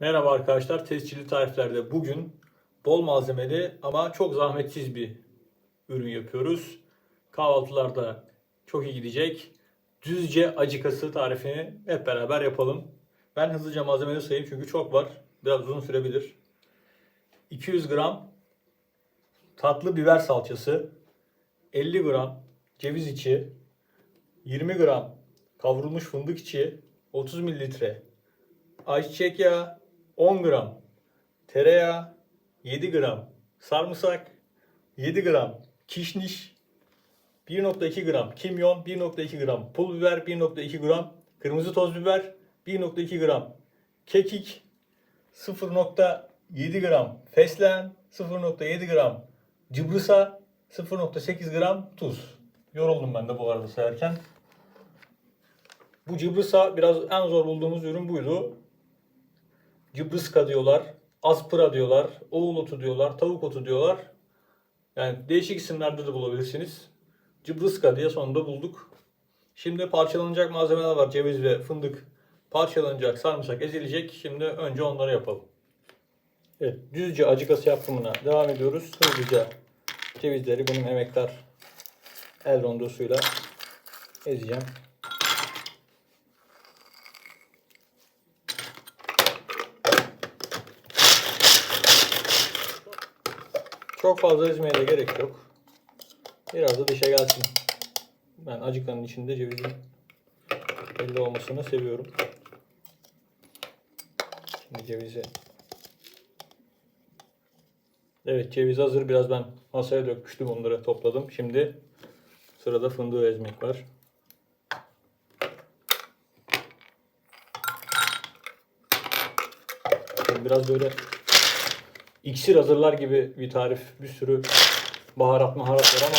Merhaba arkadaşlar, tescilli tariflerde bugün bol malzemeli ama çok zahmetsiz bir ürün yapıyoruz. Kahvaltılarda çok iyi gidecek. Düzce acıkası tarifini hep beraber yapalım. Ben hızlıca malzemeleri sayayım çünkü çok var. Biraz uzun sürebilir. 200 gram tatlı biber salçası, 50 gram ceviz içi, 20 gram kavrulmuş fındık içi, 30 mililitre ayçiçek yağı 10 gram, tereyağı 7 gram, sarımsak 7 gram, kişniş 1.2 gram, kimyon 1.2 gram, pul biber 1.2 gram, kırmızı toz biber 1.2 gram, kekik 0.7 gram, fesleğen 0.7 gram, cıbrısa 0.8 gram tuz. Yoruldum ben de bu arada sayarken. Bu cıbrısa biraz en zor bulduğumuz ürün buydu. Cıbrıska diyorlar, aspıra diyorlar, oğul otu diyorlar, tavuk otu diyorlar. Yani değişik isimlerde de bulabilirsiniz. Cıbrıska diye sonunda bulduk. Şimdi parçalanacak malzemeler var. Ceviz ve fındık parçalanacak, sarımsak ezilecek. Şimdi önce onları yapalım. Evet, düzce acıkası yapımına devam ediyoruz. Hızlıca cevizleri benim emektar el rondosuyla ezeceğim. Çok fazla ezmeye de gerek yok. Biraz da dışa gelsin. Ben acıkanın içinde cevizin belli olmasını seviyorum. Şimdi cevizi Evet ceviz hazır. Biraz ben masaya dökmüştüm onları topladım. Şimdi sırada fındığı ezmek var. Biraz böyle iksir hazırlar gibi bir tarif. Bir sürü baharat maharat var ama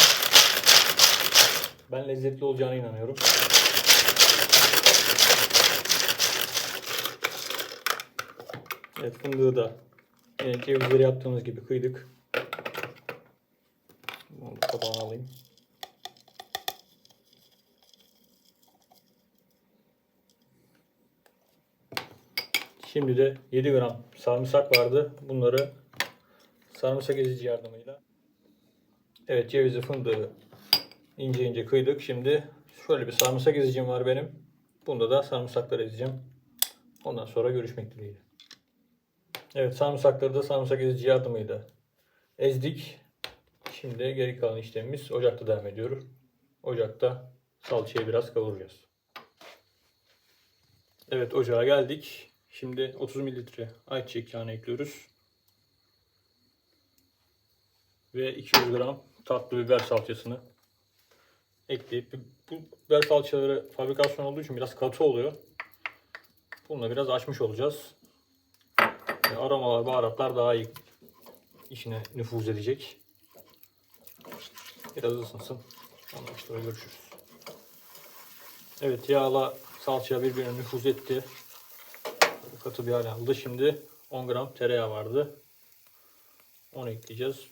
ben lezzetli olacağına inanıyorum. Evet fındığı da yine cevizleri yaptığımız gibi kıydık. Bunu tabağına alayım. Şimdi de 7 gram sarımsak vardı. Bunları sarımsak ezici yardımıyla Evet cevizi fındığı ince ince kıydık. Şimdi şöyle bir sarımsak ezicim var benim. Bunda da sarımsakları ezeceğim. Ondan sonra görüşmek dileğiyle. Evet sarımsakları da sarımsak ezici yardımıyla ezdik. Şimdi geri kalan işlemimiz ocakta devam ediyor. Ocakta salçayı biraz kavuracağız. Evet ocağa geldik. Şimdi 30 mililitre ayçiçek yağını ekliyoruz. Ve 200 gram tatlı biber salçasını ekleyip bu biber salçaları fabrikasyon olduğu için biraz katı oluyor. Bununla biraz açmış olacağız. Ve aromalar, baharatlar daha iyi içine nüfuz edecek. Biraz ısınsın. Ondan sonra görüşürüz. Evet yağla salça birbirine nüfuz etti. Katı bir hal aldı. Şimdi 10 gram tereyağı vardı. Onu ekleyeceğiz.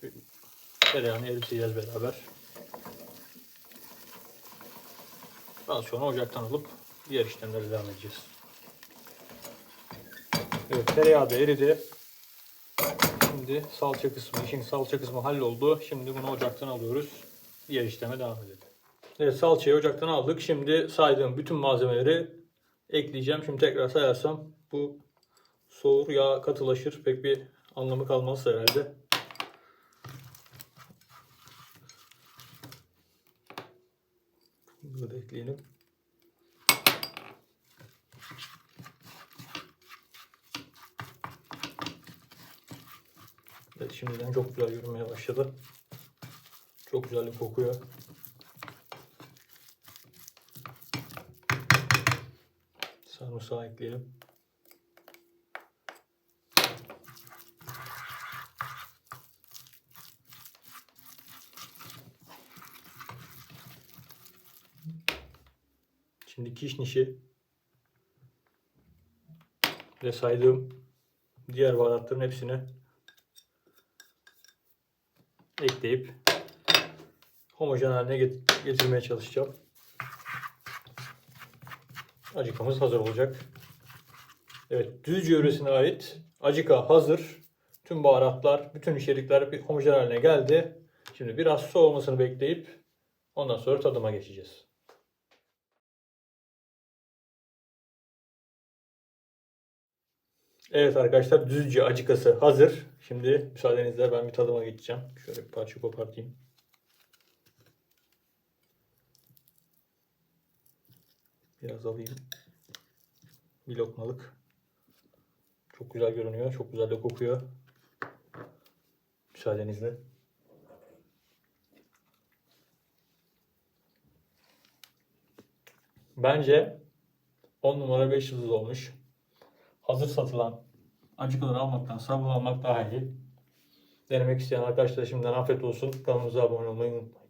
Tereyağını eriteceğiz beraber. Daha sonra ocaktan alıp diğer işlemlere devam edeceğiz. Evet tereyağı da eridi. Şimdi salça kısmı, işin salça kısmı halloldu. Şimdi bunu ocaktan alıyoruz. Diğer işleme devam edelim. Evet salçayı ocaktan aldık. Şimdi saydığım bütün malzemeleri ekleyeceğim. Şimdi tekrar sayarsam bu soğur yağ katılaşır. Pek bir anlamı kalmaz herhalde. Bunu da ekleyelim. Evet şimdiden çok güzel görünmeye başladı. Çok güzel bir kokuyor. Sarımsağı ekleyelim. Şimdi kişnişi ve saydığım diğer baharatların hepsini ekleyip homojen haline get- getirmeye çalışacağım. Acıkamız hazır olacak. Evet, Düzce yöresine ait acıka hazır. Tüm baharatlar, bütün içerikler bir homojen haline geldi. Şimdi biraz soğumasını bekleyip ondan sonra tadıma geçeceğiz. Evet arkadaşlar Düzce acıkası hazır. Şimdi müsaadenizle ben bir tadıma geçeceğim. Şöyle bir parça kopartayım. Biraz alayım. Bir lokmalık. Çok güzel görünüyor. Çok güzel de kokuyor. Müsaadenizle. Bence 10 numara 5 yıldız olmuş. Hazır satılan acıkları almaktan sabun almak daha iyi. Denemek isteyen arkadaşlar şimdiden afiyet olsun. Kanalımıza abone olmayı unutmayın.